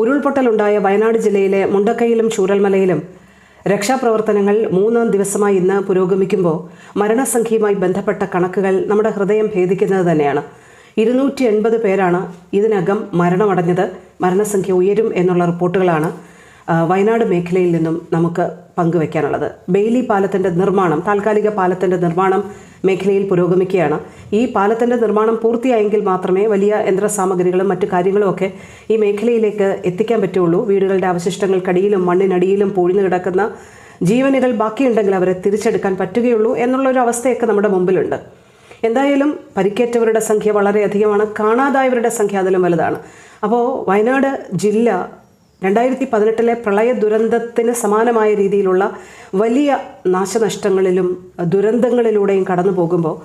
ഉരുൾപൊട്ടലുണ്ടായ വയനാട് ജില്ലയിലെ മുണ്ടക്കയിലും ചൂരൽമലയിലും രക്ഷാപ്രവർത്തനങ്ങൾ മൂന്നാം ദിവസമായി ഇന്ന് പുരോഗമിക്കുമ്പോൾ മരണസംഖ്യയുമായി ബന്ധപ്പെട്ട കണക്കുകൾ നമ്മുടെ ഹൃദയം ഭേദിക്കുന്നത് തന്നെയാണ്. ഇരുന്നൂറ്റി എൺപത് പേരാണ് ഇതിനകം മരണമടഞ്ഞത്. മരണസംഖ്യ ഉയരും എന്നുള്ള റിപ്പോർട്ടുകളാണ് വയനാട് മേഖലയിൽ നിന്നും നമുക്ക് പങ്കുവയ്ക്കാനുള്ളത് ബെയിലി പാലത്തിന്റെ നിർമ്മാണം താൽക്കാലിക പാലത്തിന്റെ നിർമ്മാണം മേഖലയിൽ പുരോഗമിക്കുകയാണ്. ഈ പാലത്തിന്റെ നിർമ്മാണം പൂർത്തിയായെങ്കിൽ മാത്രമേ വലിയ യന്ത്രസാമഗ്രികളും മറ്റു കാര്യങ്ങളും ഒക്കെ ഈ മേഖലയിലേക്ക് എത്തിക്കാൻ പറ്റുള്ളൂ. വീടുകളുടെ അവശിഷ്ടങ്ങൾക്കടിയിലും മണ്ണിനടിയിലും പൊഴിഞ്ഞു കിടക്കുന്ന ജീവനുകൾ ബാക്കിയുണ്ടെങ്കിൽ അവരെ തിരിച്ചെടുക്കാൻ പറ്റുകയുള്ളൂ എന്നുള്ളൊരു അവസ്ഥയൊക്കെ നമ്മുടെ മുമ്പിലുണ്ട്. എന്തായാലും പരിക്കേറ്റവരുടെ സംഖ്യ വളരെയധികമാണ്. കാണാതായവരുടെ സംഖ്യ അതിലും വലുതാണ്. അപ്പോൾ വയനാട് ജില്ല രണ്ടായിരത്തി പതിനെട്ടിലെ പ്രളയ ദുരന്തത്തിന് സമാനമായ രീതിയിലുള്ള വലിയ നാശനഷ്ടങ്ങളിലും ദുരന്തങ്ങളിലൂടെയും കടന്നു പോകുമ്പോൾ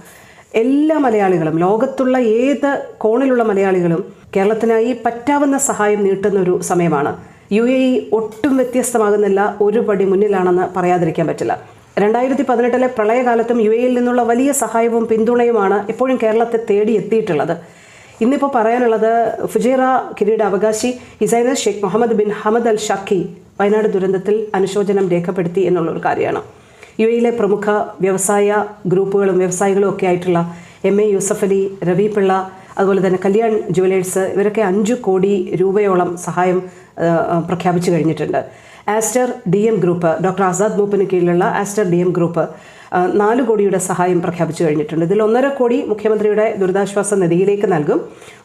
എല്ലാ മലയാളികളും ലോകത്തുള്ള ഏത് കോണിലുള്ള മലയാളികളും കേരളത്തിനായി പറ്റാവുന്ന സഹായം നീട്ടുന്ന ഒരു സമയമാണ്. യു എ ഇ ഒട്ടും വ്യത്യസ്തമാകുന്നില്ല ഒരു പടി മുന്നിലാണെന്ന് പറയാതിരിക്കാൻ പറ്റില്ല. രണ്ടായിരത്തി പതിനെട്ടിലെ പ്രളയകാലത്തും യു എയിൽ നിന്നുള്ള വലിയ സഹായവും പിന്തുണയുമാണ് എപ്പോഴും കേരളത്തെ തേടി എത്തിയിട്ടുള്ളത് ഇന്നിപ്പോൾ പറയാനുള്ളത് ഫുജേറ കിരീട അവകാശി ഹിസൈന Sheikh Mohammed bin Hamad Al Sharqi Wayanad ദുരന്തത്തിൽ അനുശോചനം രേഖപ്പെടുത്തി എന്നുള്ള ഒരു കാര്യമാണ്. യു എയിലെ പ്രമുഖ വ്യവസായ ഗ്രൂപ്പുകളും വ്യവസായികളും ഒക്കെ ആയിട്ടുള്ള എം എ യൂസഫ് അലി രവി പിള്ള അതുപോലെ തന്നെ കല്യാൺ ജുവലേഴ്സ് ഇവരൊക്കെ അഞ്ചു കോടി രൂപയോളം സഹായം പ്രഖ്യാപിച്ചു കഴിഞ്ഞിട്ടുണ്ട്. Aster D M group doctor Azad മൂപ്പിന് കീഴിലുള്ള ആസ്റ്റർ ഡി എം ഗ്രൂപ്പ് നാല് കോടിയുടെ സഹായം പ്രഖ്യാപിച്ചു കഴിഞ്ഞിട്ടുണ്ട്. ഇതിൽ ഒന്നര കോടി മുഖ്യമന്ത്രിയുടെ ദുരിതാശ്വാസ നിധിയിലേക്ക് നൽകും.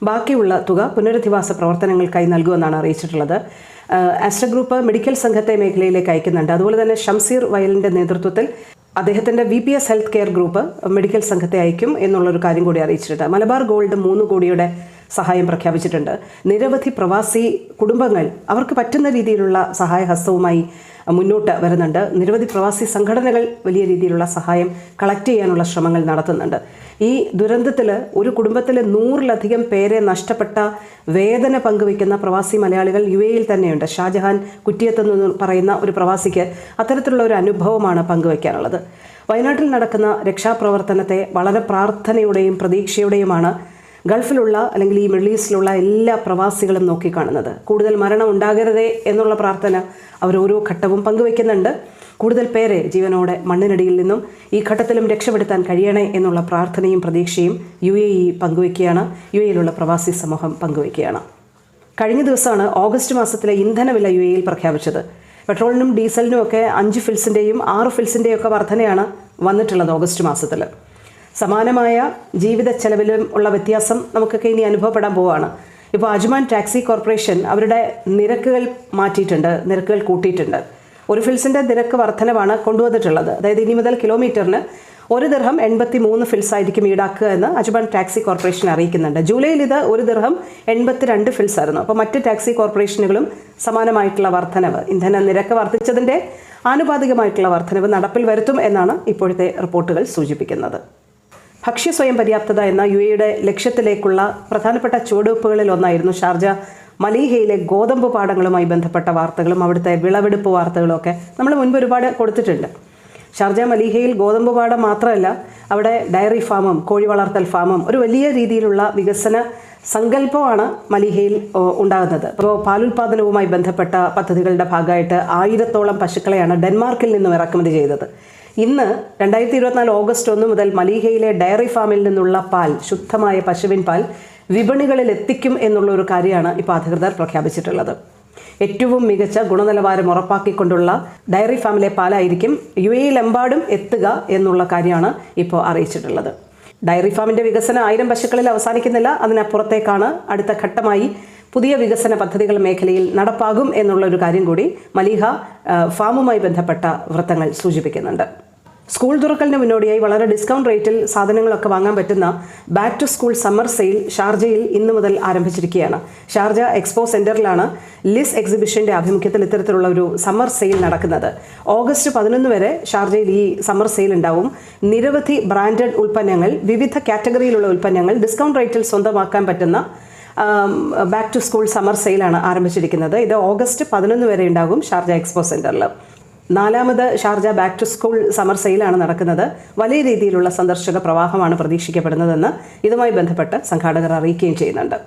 ബാക്കിയുള്ള തുക പുനരധിവാസ പ്രവർത്തനങ്ങൾക്കായി നൽകുമെന്നാണ് അറിയിച്ചിട്ടുള്ളത്. ആസ്റ്റർ ഗ്രൂപ്പ് മെഡിക്കൽ സംഘത്തെ മേഖലയിലേക്ക് അയക്കുന്നുണ്ട്. അതുപോലെ തന്നെ ഷംസീർ വയലിന്റെ നേതൃത്വത്തിൽ അദ്ദേഹത്തിന്റെ V P S health care group medical സംഘത്തെ അയക്കും എന്നുള്ളൊരു കാര്യം കൂടി അറിയിച്ചിട്ടുണ്ട്. മലബാർ ഗോൾഡ് മൂന്ന് കോടിയുടെ സഹായം പ്രഖ്യാപിച്ചിട്ടുണ്ട്. നിരവധി പ്രവാസി കുടുംബങ്ങൾ അവർക്ക് പറ്റുന്ന രീതിയിലുള്ള സഹായഹസ്തവുമായി മുന്നോട്ട് വരുന്നുണ്ട്. നിരവധി പ്രവാസി സംഘടനകൾ വലിയ രീതിയിലുള്ള സഹായം കളക്ട് ചെയ്യാനുള്ള ശ്രമങ്ങൾ നടത്തുന്നുണ്ട്. ഈ ദുരന്തത്തിൽ ഒരു കുടുംബത്തിലെ നൂറിലധികം പേരെ നഷ്ടപ്പെട്ട വേദന പങ്കുവയ്ക്കുന്ന പ്രവാസി മലയാളികൾ യു എയിൽ തന്നെയുണ്ട്. ഷാജഹാൻ കുറ്റിയത്തെന്ന് പറയുന്ന ഒരു പ്രവാസിക്ക് അത്തരത്തിലുള്ള ഒരു അനുഭവമാണ് പങ്കുവയ്ക്കാനുള്ളത്. വയനാട്ടിൽ നടക്കുന്ന രക്ഷാപ്രവർത്തനത്തെ വളരെ പ്രാർത്ഥനയുടെയും പ്രതീക്ഷയുടെയുമാണ് ഗൾഫിലുള്ള അല്ലെങ്കിൽ ഈ മിഡിൽ ഈസ്റ്റിലുള്ള എല്ലാ പ്രവാസികളും നോക്കിക്കാണുന്നത്. കൂടുതൽ മരണം ഉണ്ടാകരുതേ എന്നുള്ള പ്രാർത്ഥന അവർ ഓരോ ഘട്ടവും പങ്കുവയ്ക്കുന്നുണ്ട്. കൂടുതൽ പേരെ ജീവനോടെ മണ്ണിനടിയിൽ നിന്നും ഈ ഘട്ടത്തിലും രക്ഷപ്പെടുത്താൻ കഴിയണേ എന്നുള്ള പ്രാർത്ഥനയും പ്രതീക്ഷയും യു എ ഇ പങ്കുവയ്ക്കുകയാണ്. യു എയിലുള്ള പ്രവാസി സമൂഹം പങ്കുവയ്ക്കുകയാണ്. കഴിഞ്ഞ ദിവസമാണ് ഓഗസ്റ്റ് മാസത്തിലെ ഇന്ധനവില യു എയിൽ പ്രഖ്യാപിച്ചത്. പെട്രോളിനും ഡീസലിനും ഒക്കെ അഞ്ച് ഫിൽസിന്റെയും ആറ് ഫിൽസിന്റെയും ഒക്കെ വർധനയാണ് വന്നിട്ടുള്ളത് ഓഗസ്റ്റ് മാസത്തിൽ സമാനമായ ജീവിത ചെലവിലും ഉള്ള വ്യത്യാസം നമുക്കൊക്കെ ഇനി അനുഭവപ്പെടാൻ പോവുകയാണ് ഇപ്പോൾ അജ്മാൻ ടാക്സി കോർപ്പറേഷൻ അവരുടെ നിരക്കുകൾ മാറ്റിയിട്ടുണ്ട് നിരക്കുകൾ കൂട്ടിയിട്ടുണ്ട്. ഒരു ഫിൽസിന്റെ നിരക്ക് വർധനവാണ് കൊണ്ടുവന്നിട്ടുള്ളത്. അതായത് ഇനി മുതൽ കിലോമീറ്ററിന് ഒരു ദിർഹം എൺപത്തി മൂന്ന് ഫിൽസ് ആയിരിക്കും ഈടാക്കുക എന്ന് അജ്മാൻ ടാക്സി കോർപ്പറേഷൻ അറിയിക്കുന്നുണ്ട്. ജൂലൈയിൽ ഇത് ഒരു ദിർഹം എൺപത്തി രണ്ട് ഫിൽസ് ആയിരുന്നു. അപ്പോൾ മറ്റ് ടാക്സി കോർപ്പറേഷനുകളും സമാനമായിട്ടുള്ള വർധനവ് ഇന്ധന നിരക്ക് വർദ്ധിച്ചതിന്റെ ആനുപാതികമായിട്ടുള്ള വർധനവ് നടപ്പിൽ വരുത്തും എന്നാണ് ഇപ്പോഴത്തെ റിപ്പോർട്ടുകൾ സൂചിപ്പിക്കുന്നത്. ഭക്ഷ്യ സ്വയം പര്യാപ്തത എന്ന യു എയുടെ ലക്ഷ്യത്തിലേക്കുള്ള പ്രധാനപ്പെട്ട ചുവടുവെപ്പുകളിൽ ഒന്നായിരുന്നു ഷാർജ മലീഹയിലെ ഗോതമ്പ് പാടങ്ങളുമായി ബന്ധപ്പെട്ട വാർത്തകളും അവിടുത്തെ വിളവെടുപ്പ് വാർത്തകളും ഒക്കെ നമ്മൾ മുൻപ് ഒരുപാട് കൊടുത്തിട്ടുണ്ട്. ഷാർജ മലീഹയിൽ ഗോതമ്പ് പാടം മാത്രമല്ല അവിടെ ഡയറി ഫാമും കോഴി വളർത്തൽ ഫാമും ഒരു വലിയ രീതിയിലുള്ള വികസന സങ്കല്പമാണ് മലീഹയിൽ ഉണ്ടാകുന്നത്. അപ്പോൾ പാലുൽപാദനവുമായി ബന്ധപ്പെട്ട പദ്ധതികളുടെ ഭാഗമായിട്ട് ആയിരത്തോളം പശുക്കളെയാണ് ഡെൻമാർക്കിൽ നിന്നും ഇറക്കുമതി ചെയ്തത്. ഇന്ന് രണ്ടായിരത്തി ഇരുപത്തിനാല് ഓഗസ്റ്റ് ഒന്ന് മുതൽ മലീഹയിലെ ഡയറി ഫാമിൽ നിന്നുള്ള പാൽ ശുദ്ധമായ പശുവിൻ പാൽ വിപണികളിൽ എത്തിക്കും എന്നുള്ള ഒരു കാര്യമാണ് ഇപ്പോൾ അധികൃതർ പ്രഖ്യാപിച്ചിട്ടുള്ളത്. ഏറ്റവും മികച്ച ഗുണനിലവാരം ഉറപ്പാക്കിക്കൊണ്ടുള്ള ഡയറി ഫാമിലെ പാലായിരിക്കും യു എയിലെമ്പാടും എത്തുക എന്നുള്ള കാര്യമാണ് ഇപ്പോൾ അറിയിച്ചിട്ടുള്ളത്. ഡയറി ഫാമിന്റെ വികസനം ആയിരം പശുക്കളിൽ അവസാനിക്കുന്നില്ല. അതിനപ്പുറത്തേക്കാണ് അടുത്ത ഘട്ടമായി പുതിയ വികസന പദ്ധതികൾ മേഖലയിൽ നടപ്പാകും എന്നുള്ള ഒരു കാര്യം കൂടി മലീഹ ഫാമുമായി ബന്ധപ്പെട്ട വൃത്തങ്ങൾ സൂചിപ്പിക്കുന്നുണ്ട്. സ്കൂൾ തുറക്കലിന് മുന്നോടിയായി വളരെ ഡിസ്കൗണ്ട് റേറ്റിൽ സാധനങ്ങളൊക്കെ വാങ്ങാൻ പറ്റുന്ന back to school summer sale ഷാർജയിൽ ഇന്ന് മുതൽ ആരംഭിച്ചിരിക്കുകയാണ്. ഷാർജ എക്സ്പോ സെന്ററിലാണ് ലിസ് എക്സിബിഷന്റെ ആഭിമുഖ്യത്തിൽ ഇത്തരത്തിലുള്ള ഒരു സമ്മർ സെയിൽ നടക്കുന്നത്. ഓഗസ്റ്റ് പതിനൊന്ന് വരെ ഷാർജയിൽ ഈ സമ്മർ സെയിൽ ഉണ്ടാവും. നിരവധി ബ്രാൻഡഡ് ഉൽപ്പന്നങ്ങൾ വിവിധ കാറ്റഗറിയിലുള്ള ഉൽപ്പന്നങ്ങൾ ഡിസ്കൗണ്ട് റേറ്റിൽ സ്വന്തമാക്കാൻ പറ്റുന്ന ബാക്ക് ടു സ്കൂൾ സമ്മർ സെയിലാണ് ആരംഭിച്ചിരിക്കുന്നത്. ഇത് ഓഗസ്റ്റ് പതിനൊന്ന് വരെ ഉണ്ടാകും ഷാർജ എക്സ്പോ സെന്ററിൽ നാലാമത് Sharjah back to school summer സെയിലാണ് നടക്കുന്നത്. വലിയ രീതിയിലുള്ള സന്ദർശക പ്രവാഹമാണ് പ്രതീക്ഷിക്കപ്പെടുന്നതെന്ന് ഇതുമായി ബന്ധപ്പെട്ട് സംഘാടകർ അറിയിക്കുകയും ചെയ്യുന്നുണ്ട്.